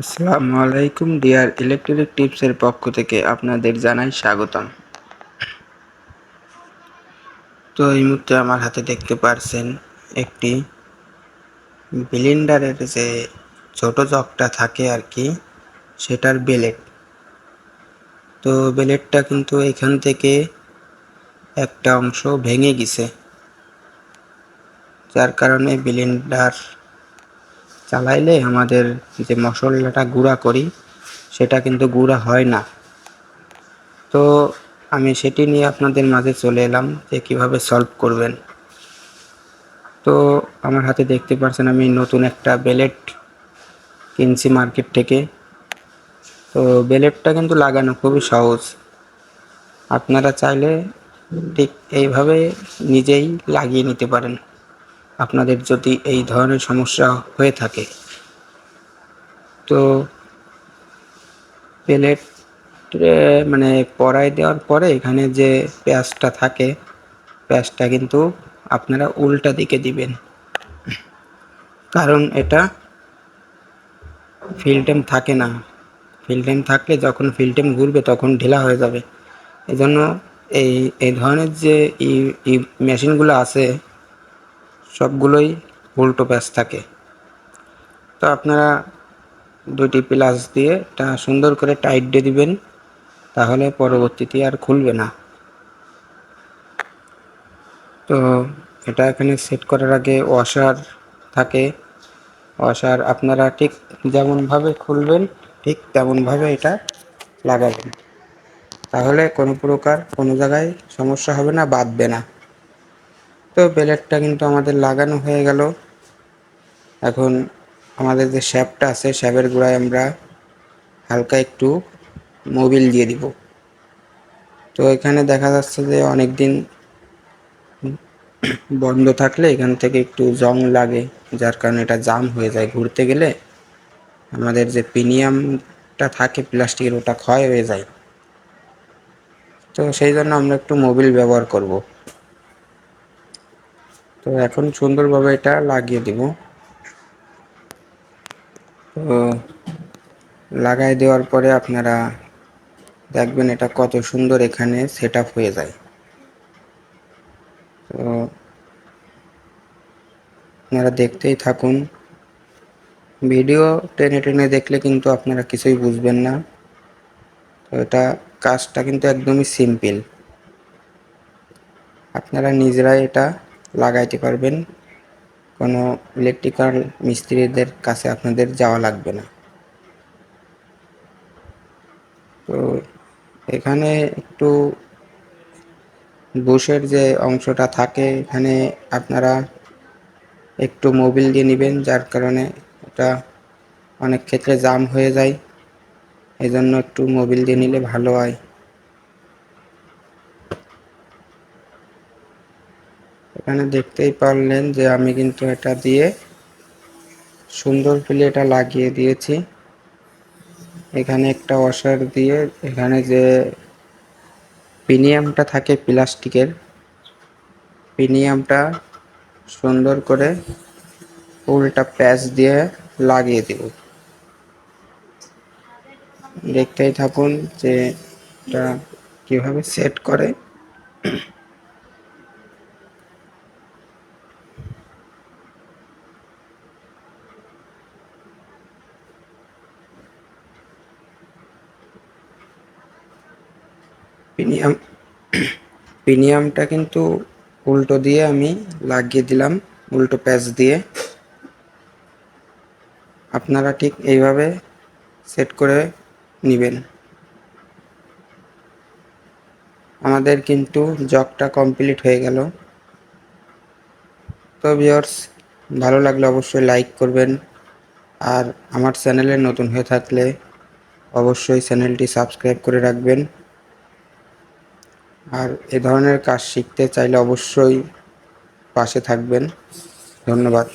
আসসালামু আলাইকুম deer electric টিপসের পক্ষ থেকে আপনাদের জানাই স্বাগতম। তো এই মুহূর্তে আমার হাতে দেখতে পারছেন একটি বিলিন্ডারের যে ছোট জগটা থাকে আর কি, সেটার বেলেট তো বেলেটটা কিন্তু এখান থেকে একটা অংশ ভেঙে গেছে। যার কারণে বিলিন্ডার চালাইলে আমাদের যে মশলাটা গুঁড়া করি, সেটা কিন্তু গুঁড়া হয় না। তো আমি সেটি নিয়ে আপনাদের মাঝে চলে এলাম যে কীভাবে সলভ করবেন। তো আমার হাতে দেখতে পাচ্ছেন আমি নতুন একটা বেলেট কিনছি মার্কেট থেকে। তো বেলেটটা কিন্তু লাগানো খুবই সহজ। আপনারা চাইলে ঠিক এইভাবে নিজেই লাগিয়ে নিতে পারেন। আপনাদের যদি এই ধরনের সমস্যা হয়ে থাকে, তো প্লেট মানে পরাই দেওয়ার পরে এখানে যে পেঁয়াজটা থাকে, পেঁয়াজটা কিন্তু আপনারা উল্টা দিকে দিবেন। কারণ এটা ফিল্টেম থাকে না। ফিল্টেম থাকলে যখন ফিল্টেম ঘুরবে তখন ঢিলা হয়ে যাবে। এজন্য এই এই ধরনের যে ই মেশিনগুলো আছে সবগুলোই উল্টো প্যাচ থাকে। তো আপনারা দুটি প্লাস দিয়ে এটা সুন্দর করে টাইট দিয়ে দিবেন, তাহলে পরবর্তীতে আর খুলবে না। তো এটা এখানে সেট করার আগে ওয়াশার থাকে। ওয়াশার আপনারা ঠিক যেমনভাবে খুলবেন, ঠিক তেমনভাবে এটা লাগাবেন। তাহলে কোনো প্রকার কোনো জায়গায় সমস্যা হবে না, বাঁধবে না। তো বেলেটটা কিন্তু আমাদের লাগানো হয়ে গেল। এখন আমাদের যে শ্যাপটা আছে, শ্যাপের গোড়ায় আমরা হালকা একটু মোবিল দিয়ে দিব। তো এখানে দেখা যাচ্ছে যে অনেক দিন বন্ধ থাকলে এখান থেকে একটু জং লাগে, যার কারণে এটা জাম হয়ে যায় ঘুরতে গেলে। আমাদের যে প্রিমিয়ামটা থাকে প্লাস্টিকের, ওটা ক্ষয় হয়ে যায়। তো সেই জন্য আমরা একটু মোবিল ব্যবহার করব। তো এখন সুন্দরভাবে এটা লাগিয়ে দিব। তো লাগাই দেওয়ার পরে আপনারা দেখবেন এটা কত সুন্দর এখানে সেট হয়ে যায়। তো আপনারা দেখতেই থাকুন। ভিডিও টেনে টেনে দেখলে কিন্তু আপনারা কিছুই বুঝবেন না। তো এটা কাজটা কিন্তু একদমই সিম্পল আপনারা নিজেরাই এটা লাগাইতে পারবেন। কোনো ইলেকট্রিক্যাল মিস্ত্রিদের কাছে আপনাদের যাওয়া লাগবে না। তো এখানে একটু বুশের যে অংশটা থাকে, এখানে আপনারা একটু মোবিল দিয়ে নেবেন, যার কারণে এটা অনেক ক্ষেত্রে জাম হয়ে যায়। এই জন্য একটু মোবিল দিয়ে নিলে ভালো হয়। এখানে দেখতেই পারলেন যে আমি কিন্তু এটা দিয়ে সুন্দর করে এটা লাগিয়ে দিয়েছি। এখানে একটা ওয়াশার দিয়ে, এখানে যে প্রিমিয়ামটা থাকে প্লাস্টিকের, প্রিমিয়ামটা সুন্দর করে উল্টা প্যাচ দিয়ে লাগিয়ে দেব। দেখতেই থাকুন যে এটা কীভাবে সেট করে। প্রিমিয়াম প্রিমিয়ামটা কিন্তু উল্টো দিয়ে আমি লাগিয়ে দিলাম, উল্টো প্যাচ দিয়ে। আপনারা ঠিক এইভাবে সেট করে নেবেন। আমাদের কিন্তু জগটা কমপ্লিট হয়ে গেল। তো ভিওর্স ভালো লাগলে অবশ্যই লাইক করবেন। আর আমার চ্যানেলে নতুন হয়ে থাকলে অবশ্যই চ্যানেলটি সাবস্ক্রাইব করে রাখবেন। আর এ ধরনের কাজ শিখতে চাইলে অবশ্যই পাশে থাকবেন। ধন্যবাদ।